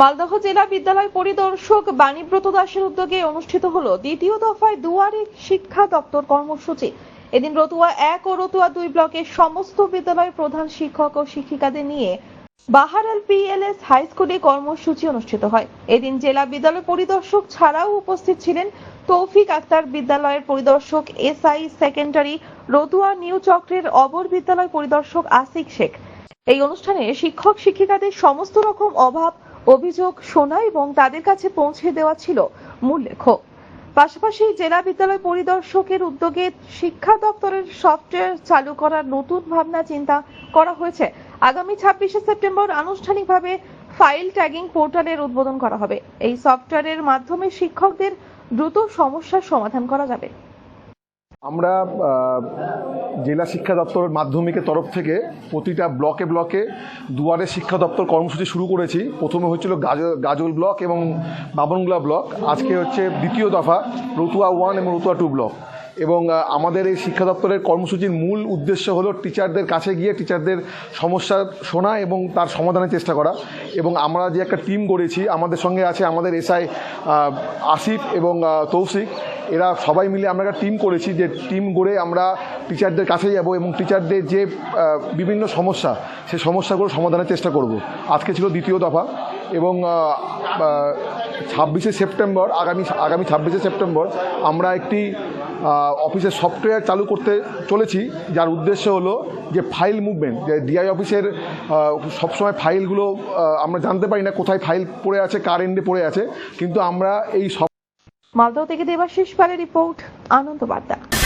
মালদহ জেলা বিদ্যালয় পরিদর্শক বাণীব্রত দাসের উদ্যোগে অনুষ্ঠিত হলো দ্বিতীয় দফায় দুয়ারে শিক্ষা দপ্তর কর্মসূচি। এদিন রতুয়া এক ও রতুয়া দুই ব্লকের সমস্ত বিদ্যালয়ের প্রধান শিক্ষক ও শিক্ষিকাদের নিয়ে বাহারাল পিএলএস হাই স্কুলে কর্মসূচি অনুষ্ঠিত হয়। এদিন জেলা বিদ্যালয় পরিদর্শক ছাড়াও উপস্থিত ছিলেন তৌফিক আক্তার বিদ্যালয়ের পরিদর্শক এসআই সেকেন্ডারি, রতুয়া নিউ চক্রের অবর বিদ্যালয় পরিদর্শক আসিক শেখ। এই অনুষ্ঠানে শিক্ষক শিক্ষিকাদের সমস্ত রকম অভাব অভিযোগ শোনা এবং তাদের কাছে পৌঁছে দেওয়া ছিল মূল লক্ষ্য পাশাপাশি জেলা বিদ্যালয় পরিদর্শকের উদ্যোগে শিক্ষা দপ্তরের সফটওয়্যার চালু করার নতুন ভাবনা চিন্তা করা হয়েছে। আগামী ছাব্বিশে সেপ্টেম্বর আনুষ্ঠানিকভাবে ফাইল ট্যাগিং পোর্টালের উদ্বোধন করা হবে। এই সফটওয়্যারের মাধ্যমে শিক্ষকদের দ্রুত সমস্যার সমাধান করা যাবে। আমরা জেলা শিক্ষা দপ্তর মাধ্যমিকের তরফ থেকে প্রতিটা ব্লকে ব্লকে দুয়ারে শিক্ষা দপ্তর কর্মসূচি শুরু করেছি। প্রথমে হচ্ছিল গাজল গাজল ব্লক এবং বাবনগুলা ব্লক। আজকে হচ্ছে দ্বিতীয় দফা, রতুয়া ওয়ান এবং রতুয়া টু ব্লক। এবং আমাদের এই শিক্ষা দপ্তরের কর্মসূচির মূল উদ্দেশ্য হলো টিচারদের কাছে গিয়ে টিচারদের সমস্যা শোনা এবং তার সমাধানের চেষ্টা করা। এবং আমরা যে একটা টিম গড়েছি, আমাদের সঙ্গে আছে আমাদের এসআই আসিফ এবং তৌসিক এরা সবাই মিলে আমরা একটা টিম করেছি যে টিম গড়ে আমরা টিচারদের কাছে যাব এবং টিচারদের যে বিভিন্ন সমস্যা, সেই সমস্যাগুলো সমাধানের চেষ্টা করব। আজকে ছিল দ্বিতীয় দফা এবং ছাব্বিশে সেপ্টেম্বর, আগামী আগামী ছাব্বিশে সেপ্টেম্বর আমরা একটি অফিসের সফটওয়্যার চালু করতে চলেছি, যার উদ্দেশ্য হলো যে ফাইল মুভমেন্ট যে ডিআই অফিসের সবসময় ফাইলগুলো আমরা জানতে পারি না কোথায় ফাইল পড়ে আছে, কার এন্ডে পড়ে আছে, কিন্তু আমরা এই সব মালদহ থেকে দেবাশিস পালের রিপোর্ট আনন্দ বার্তা